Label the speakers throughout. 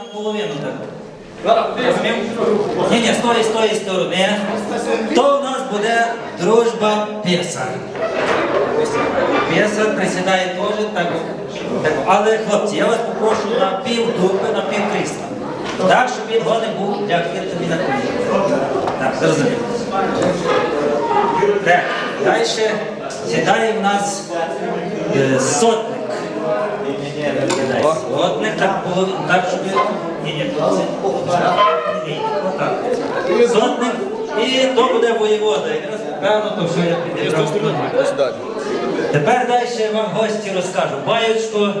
Speaker 1: наполовину так. Ні, ні, з тої, сторони. То в нас буде дружба пісар. Пісар присідає теж так. Але, хлопці, я вас попрошу на пів дупи, на пів крісла. Так, щоб він голий був для тобі на коліні. Так, зрозуміло. Так, далі сідає в нас е, сотник. Сідає Сотник, так, половину, так, щоб... Ні, ні, це... Ні. Сотник, і то буде воєвода. Якраз певно, то все я підібрав. Тепер далі вам гості розкажу. Баючко,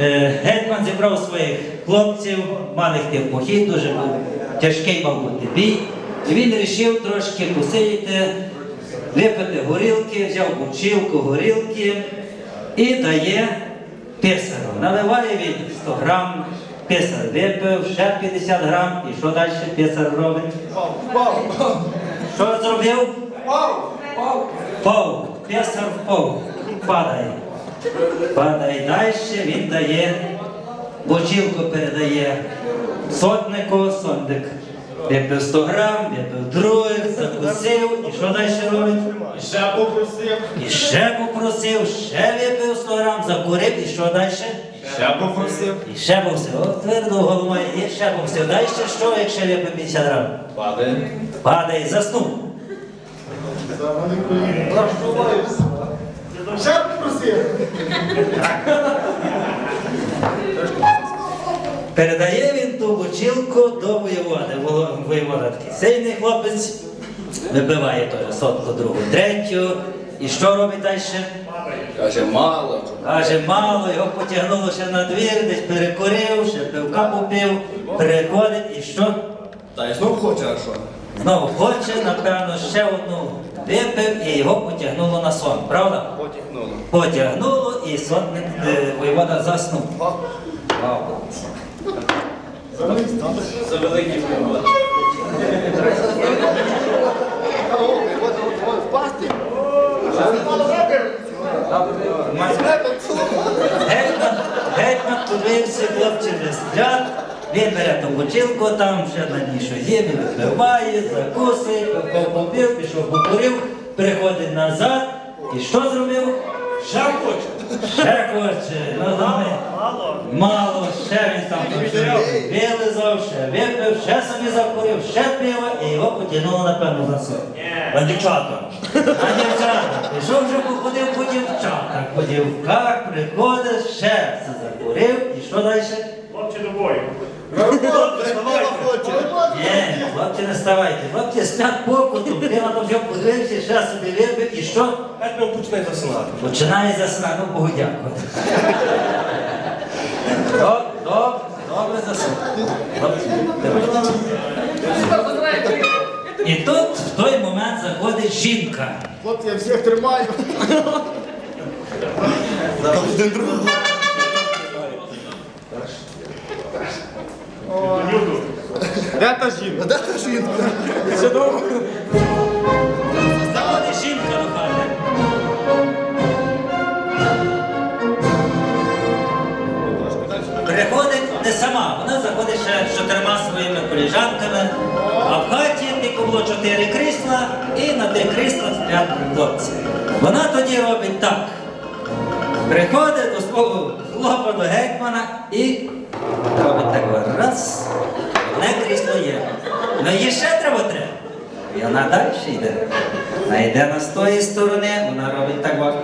Speaker 1: е, гетьман зібрав своїх хлопців, мали йти похід, дуже був тяжкий мав бути бій. І він вирішив трошки посидіти, випити горілки, взяв бутилку горілки і дає писару. Наливає він 100 грам, писар випив, ще 50 грам. І що далі писар робить? Що зробив? Пов, песар впав, падає. Падає далі, він дає, бочілку передає сотнику, сотник випив 100 грам, випив других, закусив, і що далі робить?
Speaker 2: І ще попросив,
Speaker 1: І ще попросив, ще випив 100 грам, закурив, і що далі?
Speaker 2: ще попросив.
Speaker 1: І ще повсив. От твердо голова є, ще повсив. Далі що, якщо випив 50 грам?
Speaker 2: Падає.
Speaker 1: Падає, заснув.
Speaker 3: Ще попросив.
Speaker 1: Передає він ту бочілку до воєводи. Воєвода такий сильний хлопець, вибиває теж сотку, другу, третю. І що робить далі?
Speaker 2: Каже, мало.
Speaker 1: Каже, мало, його потягнуло ще на двір, десь перекурив, ще пивка попив, приходить і що?
Speaker 2: Та й знов хоче, а що?
Speaker 1: Знову хоче, напевно, ще одну випив і його потягнуло на сон, правда?
Speaker 2: Потягнуло.
Speaker 1: Потягнуло і сотник е, воєвода заснув. Вау.
Speaker 2: Великий вибор.
Speaker 3: Впасти.
Speaker 1: Гетьман, подивився, хлопці вже сплять. Він бере ту там ще на ній що є, він випиває, попив, попив, пішов покурив, приходить назад. І що зробив? Ще хоче. Ще хоче. Ну, знає, Мало, ще він там вилизав, ще випив, ще собі закурив, ще пиво, і його потягнуло, напевно, за сон. На дівчата. На дівчата. Пішов вже походив по дівчатах, по дівках, приходить, ще все закурив, і що далі?
Speaker 4: Хлопці до бою.
Speaker 1: Ні, хлопці не ставайте, сплять покутом, ти на вже подивився, ще собі випив, і що?
Speaker 4: Гетьман починає засинати.
Speaker 1: Починає засинати, ну Богу дякувати. Добре, добре, добре засинати. І тут в той момент заходить жінка.
Speaker 3: Хлопці, я всіх тримаю. Один другого.
Speaker 2: Де та жінка?
Speaker 3: Де та жінка?
Speaker 1: Заходить жінка до хати. Приходить не сама, вона заходить ще з чотирма своїми коліжанками, а в хаті тільки було чотири крісла, і на тих кріслах сплять хлопці. Вона тоді робить так. Приходить до свого хлопа до гетьмана і робить так раз. Одне крісло є. Ну їй ще треба треба. І вона далі йде. Вона йде на з тої сторони, вона робить так. от.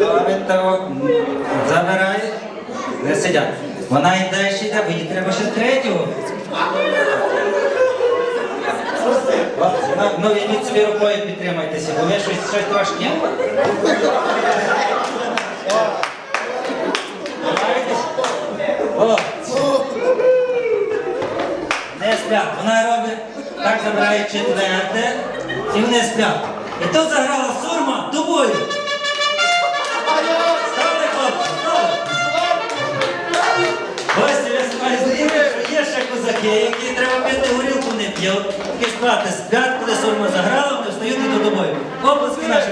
Speaker 1: Робить так. Забирає. Не сидять. Вона йде ще йде, бо їй треба ще третього. Ну, ну візьміть собі рукою підтримайтеся, бо ви щось, щось трошки. Вона робить, так забирає четверте, і вони сплять. І тут заграла сурма до бою. Ставте, хлопці, ставте. Гості, ви знаєте, що є ще козаки, які треба пити горілку не п'ють, які спати сплять, коли сурма заграла, вони встають і до бою. Оплески наші